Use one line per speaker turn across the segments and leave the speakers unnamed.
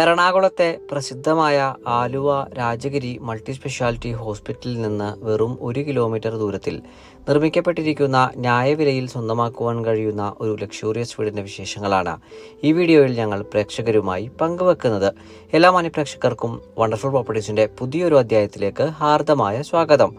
എറണാകുളത്തെ പ്രസിദ്ധമായ Aluva Rajagiri multi speciality ഹോസ്പിറ്റലിൽ നിന്ന് വെറും ഒരു കിലോമീറ്റർ ദൂരത്തിൽ നിർമ്മിക്കപ്പെട്ടിരിക്കുന്ന ന്യായവിലയിൽ സ്വന്തമാക്കുവാൻ കഴിയുന്ന ഒരു ലക്ഷൂറിയസ് വീടിന്റെ വിശേഷങ്ങളാണ് ഈ വീഡിയോയിൽ ഞങ്ങൾ പ്രേക്ഷകരുമായി പങ്കുവെക്കുന്നത്. എല്ലാ മാന്യപ്രേക്ഷകർക്കും വണ്ടർഫുൾ പ്രോപ്പർട്ടീസിന്റെ പുതിയൊരു അധ്യായത്തിലേക്ക് ഹാർദമായ സ്വാഗതം.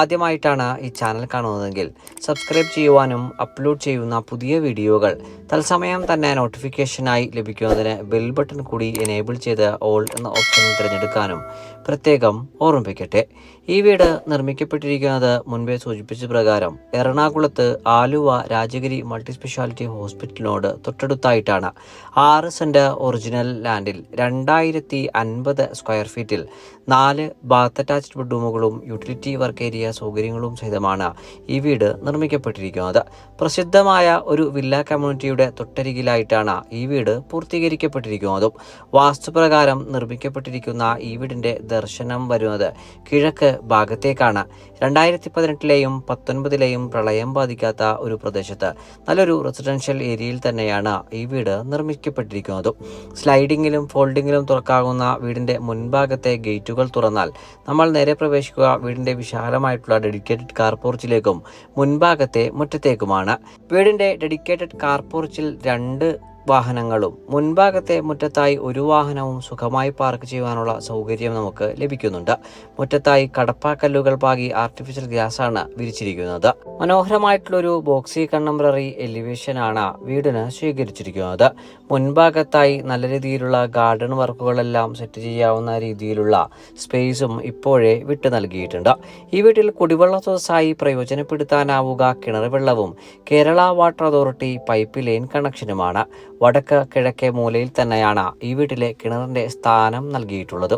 ആദ്യമായിട്ടാണ് ഈ ചാനൽ കാണുന്നതെങ്കിൽ സബ്സ്ക്രൈബ് ചെയ്യുവാനും അപ്ലോഡ് ചെയ്യുന്ന പുതിയ വീഡിയോകൾ തത്സമയം തന്നെ നോട്ടിഫിക്കേഷനായി ലഭിക്കുന്നതിന് ബെൽ ബട്ടൺ കൂടി എനേബിൾ ചെയ്ത് ഓൾ എന്ന ഓപ്ഷൻ തിരഞ്ഞെടുക്കാനും പ്രത്യേകം ഓർമ്മിപ്പിക്കട്ടെ. ഈ വീട് നിർമ്മിക്കപ്പെട്ടിരിക്കുന്നത് മുൻപേ സൂചിപ്പിച്ച പ്രകാരം എറണാകുളത്ത് ആലുവ രാജഗിരി മൾട്ടി സ്പെഷ്യാലിറ്റി ഹോസ്പിറ്റലിനോട് തൊട്ടടുത്തായിട്ടാണ്. ആറ് സെന്റ് ഒറിജിനൽ ലാൻഡിൽ രണ്ടായിരത്തി അൻപത് സ്ക്വയർ ഫീറ്റിൽ നാല് ബാത്ത് അറ്റാച്ച്ഡ് ബെഡ്റൂമുകളും യൂട്ടിലിറ്റി വർക്ക് ഏരിയ സൗകര്യങ്ങളും സഹിതമാണ് ഈ വീട് നിർമ്മിക്കപ്പെട്ടിരിക്കുന്നത്. പ്രസിദ്ധമായ ഒരു വില്ല കമ്മ്യൂണിറ്റിയുടെ തൊട്ടരികിലായിട്ടാണ് ഈ വീട് പൂർത്തീകരിക്കപ്പെട്ടിരിക്കുന്നതും. വാസ്തുപ്രകാരം നിർമ്മിക്കപ്പെട്ടിരിക്കുന്ന ഈ വീടിന്റെ ദർശനം വരുന്നത് കിഴക്ക് ഭാഗത്തേക്കാണ്. രണ്ടായിരത്തി പതിനെട്ടിലെയും പത്തൊൻപതിലെയും പ്രളയം ബാധിക്കാത്ത ഒരു പ്രദേശത്ത്. നല്ലൊരു റെസിഡൻഷ്യൽ ഏരിയയിൽ തന്നെയാണ് ഈ വീട് നിർമ്മിക്കപ്പെട്ടിരിക്കുന്നത്. സ്ലൈഡിങ്ങിലും ഫോൾഡിങ്ങിലും തുറക്കാവുന്ന വീടിന്റെ മുൻഭാഗത്തെ ഗേറ്റുകൾ തുറന്നാൽ നമ്മൾ നേരെ പ്രവേശിക്കുക വീടിന്റെ വിശാലമായിട്ടുള്ള ഡെഡിക്കേറ്റഡ് കാർ പോർച്ചിലേക്കും മുൻഭാഗത്തെ മുറ്റത്തേക്കുമാണ്. വീടിന്റെ ഡെഡിക്കേറ്റഡ് കാർ പോർച്ചിൽ രണ്ട് വാഹനങ്ങളും മുൻഭാഗത്തെ മുറ്റത്തായി ഒരു വാഹനവും സുഖമായി പാർക്ക് ചെയ്യുവാനുള്ള സൗകര്യം നമുക്ക് ലഭിക്കുന്നുണ്ട്. മുറ്റത്തായി കടപ്പാക്കല്ലുകൾ പാകി ആർട്ടിഫിഷ്യൽ ഗ്യാസാണ് വിരിച്ചിരിക്കുന്നത്. മനോഹരമായിട്ടുള്ളൊരു ബോക്സി കണ്ടംപററി എലിവേഷനാണ് വീടിന് സ്വീകരിച്ചിരിക്കുന്നത്. മുൻഭാഗത്തായി നല്ല രീതിയിലുള്ള ഗാർഡൻ വർക്കുകളെല്ലാം സെറ്റ് ചെയ്യാവുന്ന രീതിയിലുള്ള സ്പേസും ഇപ്പോഴേ വിട്ടു നൽകിയിട്ടുണ്ട്. ഈ വീട്ടിൽ കുടിവെള്ള സ്രോതസ്സായി പ്രയോജനപ്പെടുത്താനാവുക കിണർ വെള്ളവും Kerala water authority pipe line കണക്ഷനുമാണ് വടക്ക് കിഴക്കേ മൂലയിൽ തന്നെയാണ് ഈ വീട്ടിലെ കിണറിന്റെ സ്ഥാനം നൽകിയിട്ടുള്ളത്.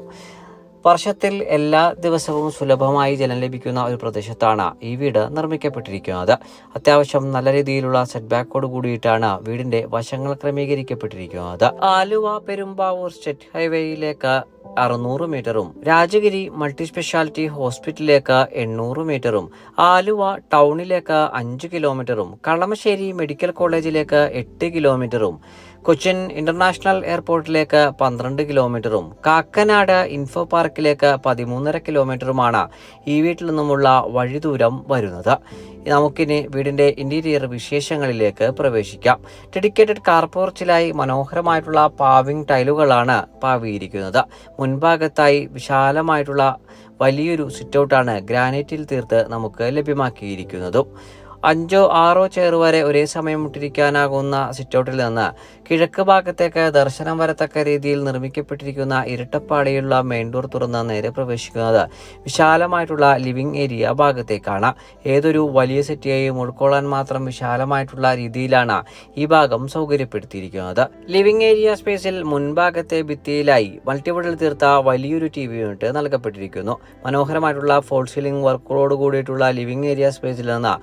വർഷത്തിൽ എല്ലാ ദിവസവും സുലഭമായി ജലം ലഭിക്കുന്ന ഒരു പ്രദേശത്താണ് ഈ വീട് നിർമ്മിക്കപ്പെട്ടിരിക്കുന്നത്. അത്യാവശ്യം നല്ല രീതിയിലുള്ള സെറ്റ് ബാക്കോട് കൂടിയിട്ടാണ് വീടിന്റെ വശങ്ങൾ ക്രമീകരിക്കപ്പെട്ടിരിക്കുന്നത്. ആലുവ പെരുമ്പാവൂർ സ്റ്റേറ്റ് ഹൈവേയിലേക്ക് അറുന്നൂറ് മീറ്ററും രാജഗിരി മൾട്ടി സ്പെഷ്യാലിറ്റി ഹോസ്പിറ്റലിലേക്ക് എണ്ണൂറ് മീറ്ററും ആലുവ ടൗണിലേക്ക് അഞ്ച് കിലോമീറ്ററും കളമശ്ശേരി മെഡിക്കൽ കോളേജിലേക്ക് എട്ട് കിലോമീറ്ററും കൊച്ചിൻ ഇന്റർനാഷണൽ എയർപോർട്ടിലേക്ക് പന്ത്രണ്ട് കിലോമീറ്ററും കാക്കനാട് ഇൻഫോ പാർക്കിലേക്ക് പതിമൂന്നര കിലോമീറ്ററുമാണ് ഈ വീട്ടിൽ നിന്നുമുള്ള വഴി ദൂരം വരുന്നത്. നമുക്കിനി വീടിന്റെ ഇന്റീരിയർ വിശേഷങ്ങളിലേക്ക് പ്രവേശിക്കാം. ഡെഡിക്കേറ്റഡ് കാർപോർച്ചിലായി മനോഹരമായിട്ടുള്ള പാവിംഗ് ടൈലുകളാണ് പാവിയിരിക്കുന്നത്. മുൻഭാഗത്തായി വിശാലമായിട്ടുള്ള വലിയൊരു സിറ്റൗട്ടാണ് ഗ്രാനൈറ്റിൽ തീർത്ത് നമുക്ക് ലഭ്യമാക്കിയിരിക്കുന്നതും. അഞ്ചോ ആറോ ചെയർ വരെ ഒരേ സമയം മുട്ടിരിക്കാനാകുന്ന സിറ്റൗട്ടിൽ നിന്ന് കിഴക്ക് ഭാഗത്തേക്ക് ദർശനം വരത്തക്ക രീതിയിൽ നിർമ്മിക്കപ്പെട്ടിരിക്കുന്ന ഇരട്ടപ്പാടിയുള്ള മെയിൻ ഡോർ തുറന്ന് നേരെ പ്രവേശിക്കുന്നത് വിശാലമായിട്ടുള്ള ലിവിംഗ് ഏരിയ ഭാഗത്തേക്കാണ്. ഏതൊരു വലിയ സെറ്റിയെയും ഉൾക്കൊള്ളാൻ മാത്രം വിശാലമായിട്ടുള്ള രീതിയിലാണ് ഈ ഭാഗം സൗകര്യപ്പെടുത്തിയിരിക്കുന്നത്. ലിവിംഗ് ഏരിയ സ്പേസിൽ മുൻഭാഗത്തെ ഭിത്തിയിലായി മൾട്ടിവുഡിൽ തീർത്ത വലിയൊരു ടി വി യൂണിറ്റ് നൽകപ്പെട്ടിരിക്കുന്നു. മനോഹരമായിട്ടുള്ള ഫോൾ സീലിംഗ് വർക്കുകളോട് കൂടിയിട്ടുള്ള ലിവിംഗ് ഏരിയ സ്പേസിൽ നിന്ന്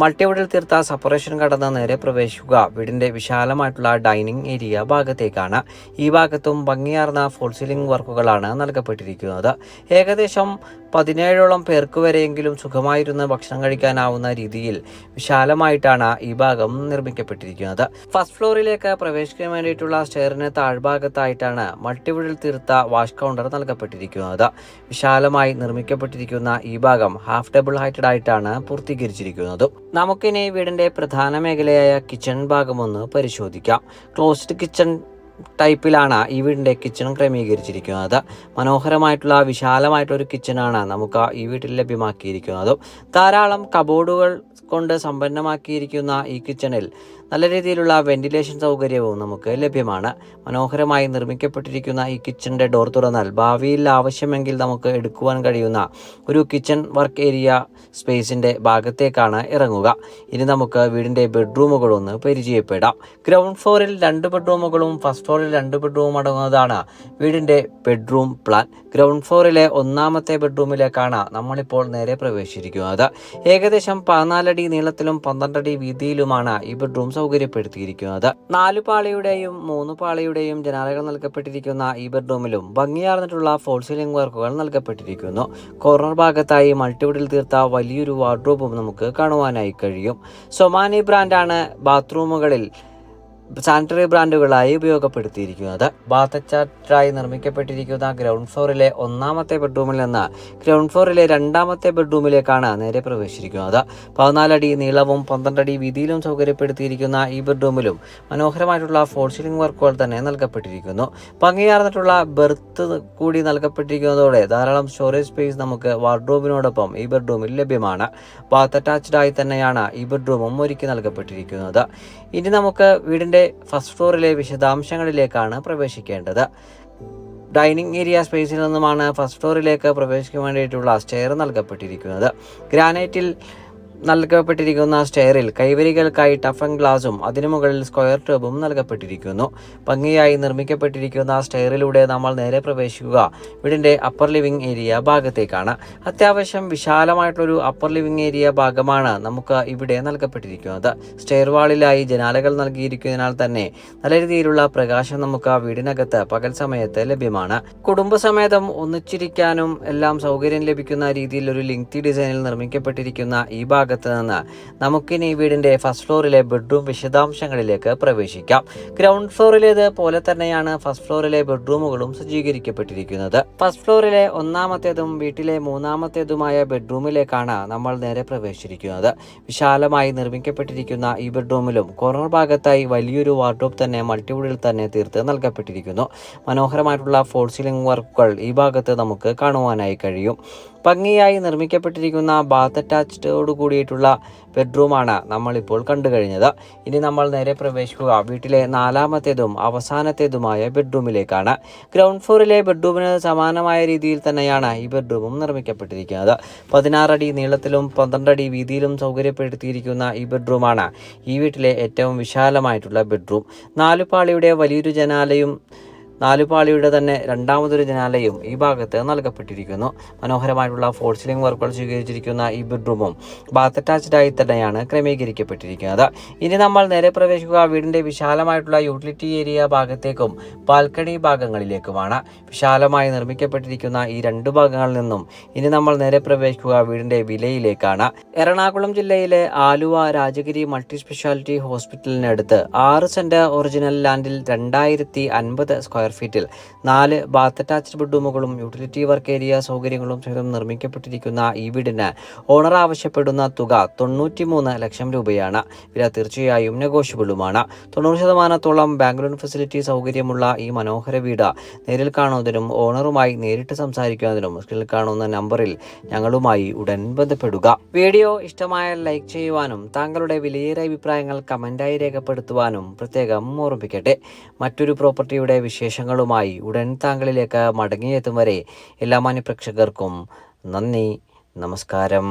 മൾട്ടിവുഡിൽ തീർത്ത സപ്പറേഷൻ കടന്ന് നേരെ പ്രവേശിക്കുക. വീടിന്റെ വിശാലമായിട്ടുള്ള ഡൈനിങ് ഏരിയ ഭാഗത്തേക്കാണ്. ഈ ഭാഗത്തും ഭംഗിയാർന്ന ഫോൾ സീലിംഗ് വർക്കുകളാണ് നൽകപ്പെട്ടിരിക്കുന്നത്. ഏകദേശം പതിനേഴോളം പേർക്ക് വരെയെങ്കിലും സുഖമായിരുന്ന് ഭക്ഷണം കഴിക്കാനാവുന്ന രീതിയിൽ വിശാലമായിട്ടാണ് ഈ ഭാഗം നിർമ്മിക്കപ്പെട്ടിരിക്കുന്നത്. ഫസ്റ്റ് ഫ്ലോറിലേക്ക് പ്രവേശിക്കാൻ വേണ്ടിയിട്ടുള്ള സ്റ്റെയറിന് താഴ്ഭാഗത്തായിട്ടാണ് മൾട്ടിവുഡിൽ തീർത്ത വാഷ് കൗണ്ടർ നൽകപ്പെട്ടിരിക്കുന്നത്. വിശാലമായി നിർമ്മിക്കപ്പെട്ടിരിക്കുന്ന ഈ ഭാഗം ഹാഫ് ഡബിൾ ഹൈറ്റഡ് ആയിട്ടാണ് പൂർത്തീകരിച്ചിരിക്കുന്നത്. നമുക്കിനി വീടിന്റെ പ്രധാന മേഖലയായ കിച്ചൺ ഭാഗം ഒന്ന് പരിശോധിക്കാം. ക്ലോസ്ഡ് കിച്ചൺ ടൈപ്പിലാണ് ഈ വീടിന്റെ കിച്ചണും ക്രമീകരിച്ചിരിക്കുന്നത്. മനോഹരമായിട്ടുള്ള വിശാലമായിട്ടുള്ള ഒരു കിച്ചണാണ് നമുക്ക് ഈ വീട്ടിൽ ലഭ്യമാക്കിയിരിക്കുന്നതും. ധാരാളം കബോർഡുകൾ കൊണ്ട് സമ്പന്നമാക്കിയിരിക്കുന്ന ഈ കിച്ചണിൽ നല്ല രീതിയിലുള്ള വെന്റിലേഷൻ സൗകര്യവും നമുക്ക് ലഭ്യമാണ്. മനോഹരമായി നിർമ്മിക്കപ്പെട്ടിരിക്കുന്ന ഈ കിച്ചണിന്റെ ഡോർ തുറന്നാൽ ഭാവിയിൽ ആവശ്യമെങ്കിൽ നമുക്ക് എടുക്കുവാൻ കഴിയുന്ന ഒരു കിച്ചൺ വർക്ക് ഏരിയ സ്പേസിന്റെ ഭാഗത്തേക്കാണ് ഇറങ്ങുക. ഇനി നമുക്ക് വീടിന്റെ ബെഡ്റൂമുകളൊന്ന് പരിചയപ്പെടാം. ഗ്രൗണ്ട് ഫ്ലോറിൽ രണ്ട് ബെഡ്റൂമുകളും ഫസ്റ്റ് ഫ്ലോറിൽ രണ്ട് ബെഡ്റൂമും അടങ്ങുന്നതാണ് വീടിന്റെ ബെഡ്റൂം പ്ലാൻ. ഗ്രൗണ്ട് ഫ്ലോറിലെ ഒന്നാമത്തെ ബെഡ്റൂമിലേക്കാണ് നമ്മളിപ്പോൾ നേരെ പ്രവേശിച്ചിരിക്കുന്നത്. ഏകദേശം പതിനാലടി നീളത്തിലും പന്ത്രണ്ടടി വീതിയിലുമാണ് ഈ ബെഡ്റൂം സൗകര്യപ്പെടുത്തിയിരിക്കുന്നത്. നാലു പാളിയുടെയും മൂന്ന് പാളിയുടെയും ജനാലകൾ നൽകപ്പെട്ടിരിക്കുന്ന ഈ ബെഡ്റൂമിലും ഭംഗിയാർന്നിട്ടുള്ള ഫോൾ സീലിംഗ് വർക്കുകൾ നൽകപ്പെട്ടിരിക്കുന്നു. കോർണർ ഭാഗത്തായി മൾട്ടിവുഡിൽ തീർത്ത വലിയൊരു വാർഡ്രോബും നമുക്ക് കാണുവാനായി കഴിയും. സൊമാനി ബ്രാൻഡാണ് ബാത്റൂമുകളിൽ സാനിറ്ററി ബ്രാൻഡുകളായി ഉപയോഗപ്പെടുത്തിയിരിക്കുന്നത്. ബാത്തച്ചാറ്റായി നിർമ്മിക്കപ്പെട്ടിരിക്കുന്ന ഗ്രൗണ്ട് ഫ്ലോറിലെ ഒന്നാമത്തെ ബെഡ്റൂമിൽ നിന്ന് ഗ്രൗണ്ട് ഫ്ലോറിലെ രണ്ടാമത്തെ ബെഡ്റൂമിലേക്കാണ് നേരെ പ്രവേശിച്ചിരിക്കുന്നത്. പതിനാലടി നീളവും പന്ത്രണ്ടടി വീതിയിലും സൗകര്യപ്പെടുത്തിയിരിക്കുന്ന ഈ ബെഡ്റൂമിലും മനോഹരമായിട്ടുള്ള ഫോൾ സീലിംഗ് വർക്കുകൾ തന്നെ നൽകപ്പെട്ടിരിക്കുന്നു. ഭംഗിയാർന്നിട്ടുള്ള ബെർത്ത് കൂടി നൽകപ്പെട്ടിരിക്കുന്നതോടെ ധാരാളം സ്റ്റോറേജ് സ്പേസ് നമുക്ക് വാർഡ്രോബിനോടൊപ്പം ഈ ബെഡ്റൂമിൽ ലഭ്യമാണ്. ബാത്ത് അറ്റാച്ച്ഡായി തന്നെയാണ് ഈ ബെഡ്റൂമും ഒരുക്കി നൽകപ്പെട്ടിരിക്കുന്നത്. ഇനി നമുക്ക് വീടിന്റെ ഫസ്റ്റ് ഫ്ലോറിലെ വിശദാംശങ്ങളിലേക്കാണ് പ്രവേശിക്കേണ്ടത്. ഡൈനിങ് ഏരിയ സ്പേസിൽ നിന്നുമാണ് ഫസ്റ്റ് ഫ്ലോറിലേക്ക് പ്രവേശിക്കാൻ വേണ്ടിയിട്ടുള്ള സ്റ്റെയർ നൽകപ്പെട്ടിരിക്കുന്നത്. ഗ്രാനൈറ്റിൽ നൽകപ്പെട്ടിരിക്കുന്ന സ്റ്റെയറിൽ കൈവരികൾക്കായി ടഫൻ ഗ്ലാസും അതിനു മുകളിൽ സ്ക്വയർ ട്യൂബും നൽകപ്പെട്ടിരിക്കുന്നു. ഭംഗിയായി നിർമ്മിക്കപ്പെട്ടിരിക്കുന്ന സ്റ്റെയറിലൂടെ നമ്മൾ നേരെ പ്രവേശിക്കുക. വീടിന്റെ അപ്പർ ലിവിംഗ് ഏരിയ ഭാഗത്തേക്കാണ്. അത്യാവശ്യം വിശാലമായിട്ടുള്ളൊരു അപ്പർ ലിവിംഗ് ഏരിയ ഭാഗമാണ് നമുക്ക് ഇവിടെ നൽകപ്പെട്ടിരിക്കുന്നത്. സ്റ്റെയർ വാളിലായി ജനാലകൾ നൽകിയിരിക്കുന്നതിനാൽ തന്നെ നല്ല രീതിയിലുള്ള പ്രകാശം നമുക്ക് ആ വീടിനകത്ത് പകൽ സമയത്ത് ലഭ്യമാണ്. കുടുംബസമേതം ഒന്നിച്ചിരിക്കാനും എല്ലാം സൗകര്യം ലഭിക്കുന്ന രീതിയിൽ ഒരു ലിങ്തി ഡിസൈനിൽ നിർമ്മിക്കപ്പെട്ടിരിക്കുന്ന ഈ ഭാഗത്ത് നിന്ന് നമുക്കിനി വീടിന്റെ ഫസ്റ്റ് ഫ്ലോറിലെ ബെഡ്റൂം വിശദാംശങ്ങളിലേക്ക് പ്രവേശിക്കാം. ഗ്രൗണ്ട് ഫ്ലോറിലേത് പോലെ തന്നെയാണ് ഫസ്റ്റ് ഫ്ലോറിലെ ബെഡ്റൂമുകളും സജ്ജീകരിക്കപ്പെട്ടിരിക്കുന്നത്. ഫസ്റ്റ് ഫ്ലോറിലെ ഒന്നാമത്തേതും വീട്ടിലെ മൂന്നാമത്തേതുമായ ബെഡ്റൂമിലേക്കാണ് നമ്മൾ നേരെ പ്രവേശിച്ചിരിക്കുന്നത്. വിശാലമായി നിർമ്മിക്കപ്പെട്ടിരിക്കുന്ന ഈ ബെഡ്റൂമിലും കോർണർ ഭാഗത്തായി വലിയൊരു വാർഡ്രോബ് തന്നെ മൾട്ടിവുഡിൽ തന്നെ തീർത്ത് നൽകപ്പെട്ടിരിക്കുന്നു. മനോഹരമായിട്ടുള്ള ഫോൾ സീലിംഗ് വർക്കുകൾ ഈ ഭാഗത്ത് നമുക്ക് കാണുവാനായി കഴിയും. ഭംഗിയായി നിർമ്മിക്കപ്പെട്ടിരിക്കുന്ന ബാത്ത് അറ്റാച്ച്ഡോട് കൂടിയിട്ടുള്ള ബെഡ്റൂമാണ് നമ്മളിപ്പോൾ കണ്ടു കഴിഞ്ഞത്. ഇനി നമ്മൾ നേരെ പ്രവേശിക്കുക. വീട്ടിലെ നാലാമത്തേതും അവസാനത്തേതുമായ ബെഡ്റൂമിലേക്കാണ് ഗ്രൗണ്ട് ഫ്ലോറിലെ ബെഡ്റൂമിന് സമാനമായ രീതിയിൽ തന്നെയാണ് ഈ ബെഡ്റൂമും നിർമ്മിക്കപ്പെട്ടിരിക്കുന്നത്. പതിനാറടി നീളത്തിലും പന്ത്രണ്ടടി വീതിയിലും സൗകര്യപ്പെടുത്തിയിരിക്കുന്ന ഈ ബെഡ്റൂമാണ് ഈ വീട്ടിലെ ഏറ്റവും വിശാലമായിട്ടുള്ള ബെഡ്റൂം നാലുപാളിയുടെ വലിയൊരു ജനാലയും നാലുപാളിയുടെ തന്നെ രണ്ടാമതൊരു ജനാലയും ഈ ഭാഗത്ത് നൽകപ്പെട്ടിരിക്കുന്നു. മനോഹരമായിട്ടുള്ള ഫോൾ സീലിംഗ് വർക്കുകൾ സ്വീകരിച്ചിരിക്കുന്ന ഈ ബെഡ്റൂമും ബാത്ത് അറ്റാച്ച്ഡ് ആയി തന്നെയാണ് ക്രമീകരിക്കപ്പെട്ടിരിക്കുന്നത്. ഇനി നമ്മൾ നേരെ പ്രവേശിക്കുക. വീടിന്റെ വിശാലമായിട്ടുള്ള യൂട്ടിലിറ്റി ഏരിയ ഭാഗത്തേക്കും ബാൽക്കണി ഭാഗങ്ങളിലേക്കുമാണ് വിശാലമായി നിർമ്മിക്കപ്പെട്ടിരിക്കുന്ന ഈ രണ്ട് ഭാഗങ്ങളിൽ നിന്നും ഇനി നമ്മൾ നേരെ പ്രവേശിക്കുക. വീടിന്റെ വിലയിലേക്കാണ്. എറണാകുളം ജില്ലയിലെ ആലുവ രാജഗിരി മൾട്ടി സ്പെഷ്യാലിറ്റി ഹോസ്പിറ്റലിനടുത്ത് ആറ് സെന്റ് ഒറിജിനൽ ലാൻഡിൽ രണ്ടായിരത്തി അൻപത് സ്ക്വയർ ഫീറ്റിൽ നാല് ബാത്ത് അറ്റാച്ച്ഡ് ബെഡ്റൂമുകളും യൂട്ടിലിറ്റി വർക്ക് ഏരിയ സൗകര്യങ്ങളും സഹിതം നിർമ്മിക്കപ്പെട്ടിരിക്കുന്ന ഈ വീടിന് ഓണർ ആവശ്യപ്പെടുന്ന തുക തൊണ്ണൂറ്റിമൂന്ന് ലക്ഷം രൂപയാണ്. വില തീർച്ചയായും നെഗോഷ്യബിളുമാണ് തൊണ്ണൂറ് ശതമാനത്തോളം ബാങ്ക് ലോൺ ഫെസിലിറ്റി സൗകര്യമുള്ള ഈ മനോഹര വീട് നേരിൽ കാണുന്നതിനും ഓണറുമായി നേരിട്ട് സംസാരിക്കുന്നതിനും സ്ക്രീനിൽ കാണുന്ന നമ്പറിൽ ഞങ്ങളുമായി ഉടൻ ബന്ധപ്പെടുക. വീഡിയോ ഇഷ്ടമായാൽ ലൈക്ക് ചെയ്യുവാനും താങ്കളുടെ വിലയേറിയ അഭിപ്രായങ്ങൾ കമന്റായി രേഖപ്പെടുത്തുവാനും പ്രത്യേകം ഓർമ്മിപ്പിക്കട്ടെ. മറ്റൊരു പ്രോപ്പർട്ടിയുടെ വിശേഷങ്ങളുമായി ഉടൻ താങ്കളിലേക്ക് മടങ്ങിയെത്തും വരെ എല്ലാ മാന്യപ്രേക്ഷകർക്കും നന്ദി നമസ്കാരം.